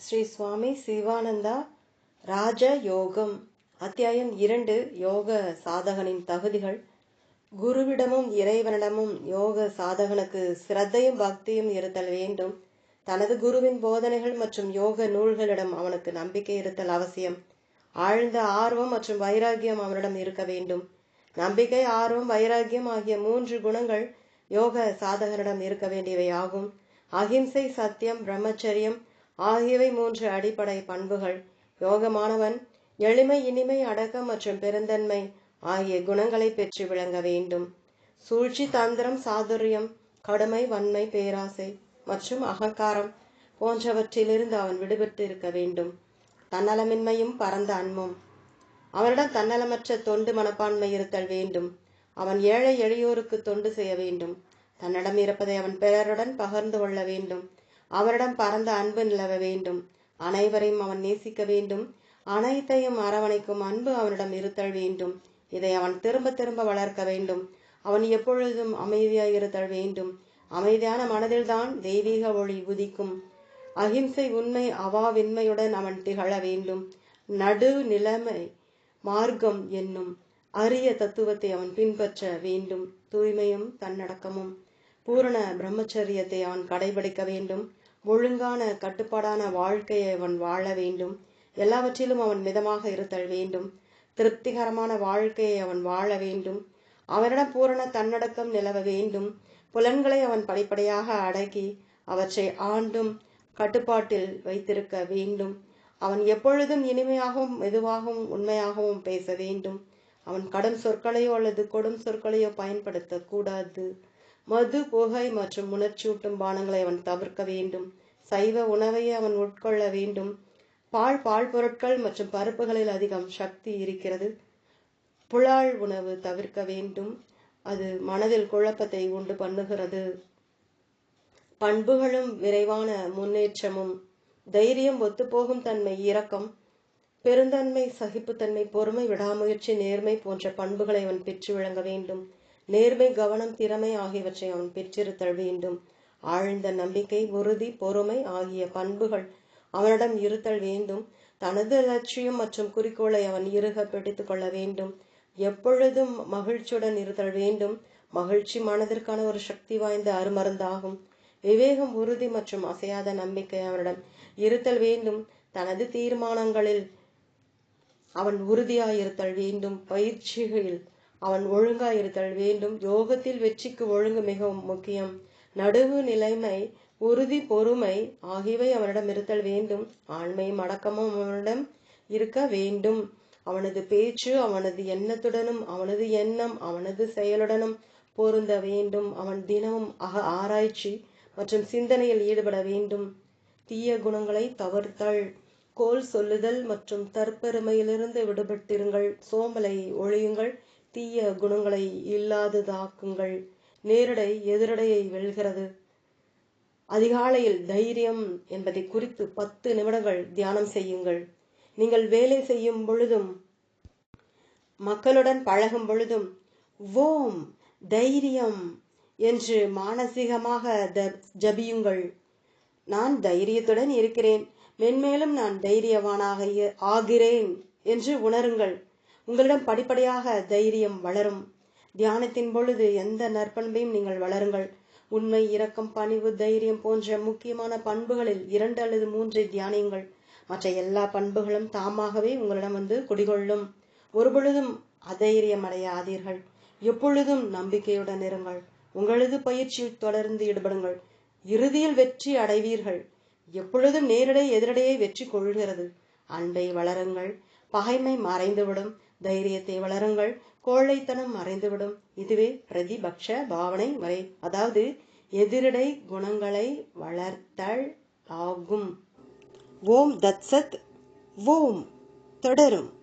ஸ்ரீ சுவாமி சிவானந்தா ராஜ யோகம் அத்தியாயம் இரண்டு யோக சாதகனின் தகுதிகள். குருவிடமும் இறைவனிடமும் யோக சாதகனுக்கு சிரத்தையும் பக்தியும் இருத்தல் வேண்டும். தனது குருவின் போதனைகள் மற்றும் யோக நூல்களிடம் அவனுக்கு நம்பிக்கை இருத்தல் அவசியம். ஆழ்ந்த ஆர்வம் மற்றும் வைராகியம் அவனிடம் இருக்க வேண்டும். நம்பிக்கை ஆர்வம் வைராகியம் ஆகிய மூன்று குணங்கள் யோக சாதகனிடம் இருக்க வேண்டியவை ஆகும் அகிம்சை சத்தியம் பிரம்மச்சரியம் ஆகியவை மூன்று அடிப்படை பண்புகள். யோகமானவன் எளிமை இனிமை அடக்கம் மற்றும் பெருந்தன்மை ஆகிய குணங்களை பெற்று விளங்க வேண்டும். சூழ்ச்சி தந்திரம் சாதுரியம் கடுமை வன்மை பேராசை மற்றும் அகங்காரம் போன்றவற்றிலிருந்து அவன் விடுபட்டு இருக்க வேண்டும். தன்னலமின்மையும் பரந்த அன்பும். அவனிடம் தன்னலமற்ற தொண்டு மனப்பான்மை இருத்தல் வேண்டும். அவன் ஏழை எளியோருக்கு தொண்டு செய்ய வேண்டும். தன்னிடம் இருப்பதை அவன் பிறருடன் பகிர்ந்து கொள்ள வேண்டும். அவரிடம் பரந்த அன்பு நிலவ வேண்டும். அனைவரையும் அவன் நேசிக்க வேண்டும். அனைத்தையும் அரவணைக்கும் அன்பு அவனிடம் இருத்தல் வேண்டும். இதை அவன் திரும்ப திரும்ப வளர்க்க வேண்டும். அவன் எப்பொழுதும் அமைதியாய் இருத்தல் வேண்டும். அமைதியான மனதில்தான் தெய்வீக ஒளி உதிக்கும். அகிம்சை உண்மை அவாவின்மையுடன் அவன் திகழ வேண்டும். நடு நிலைமை மார்க்கம் என்னும் அரிய தத்துவத்தை அவன் பின்பற்ற வேண்டும். தூய்மையும் தன்னடக்கமும். பூரண பிரம்மச்சரியத்தை அவன் கடைபிடிக்க வேண்டும். ஒழுங்கான கட்டுப்பாடான வாழ்க்கையை அவன் வாழ வேண்டும். எல்லாவற்றிலும் அவன் மிதமாக இருத்தல் வேண்டும். திருப்திகரமான வாழ்க்கையை அவன் வாழ வேண்டும். அவனிடம் பூரண தன்னடக்கம் நிலவ வேண்டும். புலன்களை அவன் படிப்படியாக அடக்கி அவற்றை ஆண்டும் கட்டுப்பாட்டில் வைத்திருக்க வேண்டும். அவன் எப்பொழுதும் இனிமையாகவும் மெதுவாகவும் உண்மையாகவும் பேச வேண்டும். அவன் கடும் சொற்களையோ அல்லது கொடும் சொற்களையோ பயன்படுத்தக்கூடாது. மது புகை மற்றும் உணர்ச்சியூட்டும் பானங்களை அவன் தவிர்க்க வேண்டும். சைவ உணவையே அவன் உட்கொள்ள வேண்டும். பால் பால் பொருட்கள் மற்றும் பருப்புகளில் அதிகம் சக்தி இருக்கிறது. புலால் உணவு தவிர்க்க வேண்டும். அது மனதில் குழப்பத்தை உண்டு பண்ணுகிறது. பண்புகளும் விரைவான முன்னேற்றமும். தைரியம் ஒத்துப்போகும் தன்மை இரக்கம். பெருந்தன்மை சகிப்புத்தன்மை பொறுமை விடாமுயற்சி நேர்மை போன்ற பண்புகளை அவன் பெற்று விளங்க வேண்டும். நேர்மை கவனம் திறமை ஆகியவற்றை அவன் பெற்றிருத்தல் வேண்டும். ஆழ்ந்த நம்பிக்கை உறுதி பொறுமை ஆகிய பண்புகள் அவனிடம் இருத்தல் வேண்டும். தனது லட்சியம் மற்றும் குறிக்கோளை அவன் இருக பிடித்துக் கொள்ள வேண்டும். எப்பொழுதும் மகிழ்ச்சியுடன் இருத்தல் வேண்டும். மகிழ்ச்சி மனதிற்கான ஒரு சக்தி வாய்ந்த அருமருந்தாகும். விவேகம் உறுதி மற்றும் அசையாத நம்பிக்கை அவனிடம் இருத்தல் வேண்டும். தனது தீர்மானங்களில் அவன் உறுதியாயிருத்தல் வேண்டும். பயிற்சிகளில் அவன் ஒழுங்காயிருத்தல் வேண்டும். யோகத்தில் வெற்றிக்கு ஒழுங்கு மிகவும் முக்கியம். நடுவு நிலைமை உறுதி பொறுமை ஆகியவை அவனிடம் இருத்தல் வேண்டும். ஆண்மையும் அடக்கமும் அவனிடம் இருக்க வேண்டும். அவனது பேச்சு அவனது எண்ணத்துடனும் அவனது எண்ணம் அவனது செயலுடனும் பொருந்த வேண்டும். அவன் தினமும் அக ஆராய்ச்சி மற்றும் சிந்தனையில் ஈடுபட வேண்டும். தீய குணங்களை தவிர்த்தல் கோல் சொல்லுதல் மற்றும் தற்பெருமையிலிருந்து விடுபட்டிருங்கள். சோம்பலை ஒழியுங்கள். தீய குணங்களை இல்லாததாக்குங்கள். நேரடை எதிரடையை வெல்கிறது. அதிகாலையில் தைரியம் என்பதை குறித்து பத்து நிமிடங்கள் தியானம் செய்யுங்கள். நீங்கள் வேலை செய்யும் பொழுதும் மக்களுடன் பழகும் பொழுதும் ஓம் தைரியம் என்று மானசீகமாக ஜபியுங்கள். நான் தைரியத்துடன் இருக்கிறேன். மென்மேலும் நான் தைரியவானாக ஆகிறேன் என்று உணருங்கள். உங்களிடம் படிப்படியாக தைரியம் வளரும். தியானத்தின் பொழுது எந்த நற்பண்பையும் நீங்கள் வளருங்கள். உண்மை இரக்கம் பணிவு தைரியம் போன்ற முக்கியமான பண்புகளில் இரண்டு அல்லது மூன்றை தியானியுங்கள். மற்ற எல்லா பண்புகளும் தாமாகவே உங்களிடம் வந்து குடிகொள்ளும். ஒருபொழுதும் அதைரியம் அடையாதீர்கள் எப்பொழுதும் நம்பிக்கையுடன் இருங்கள். உங்களது பயிற்சியில் தொடர்ந்து ஈடுபடுங்கள். இறுதியில் வெற்றி அடைவீர்கள். எப்பொழுதும் நேரிடை எதிரடையை வெற்றி கொள்கிறது. அன்பை வளருங்கள். பகைமை மறைந்துவிடும். தைரியத்தை வளருங்கள். கோழைத்தனம் மறைந்துவிடும். இதுவே பிரதிபக்ஷ பாவனை வரை அதாவது எதிரடை குணங்களை வளர்த்தல் ஆகும். ஓம் தத்சத். ஓம் தொடரும்.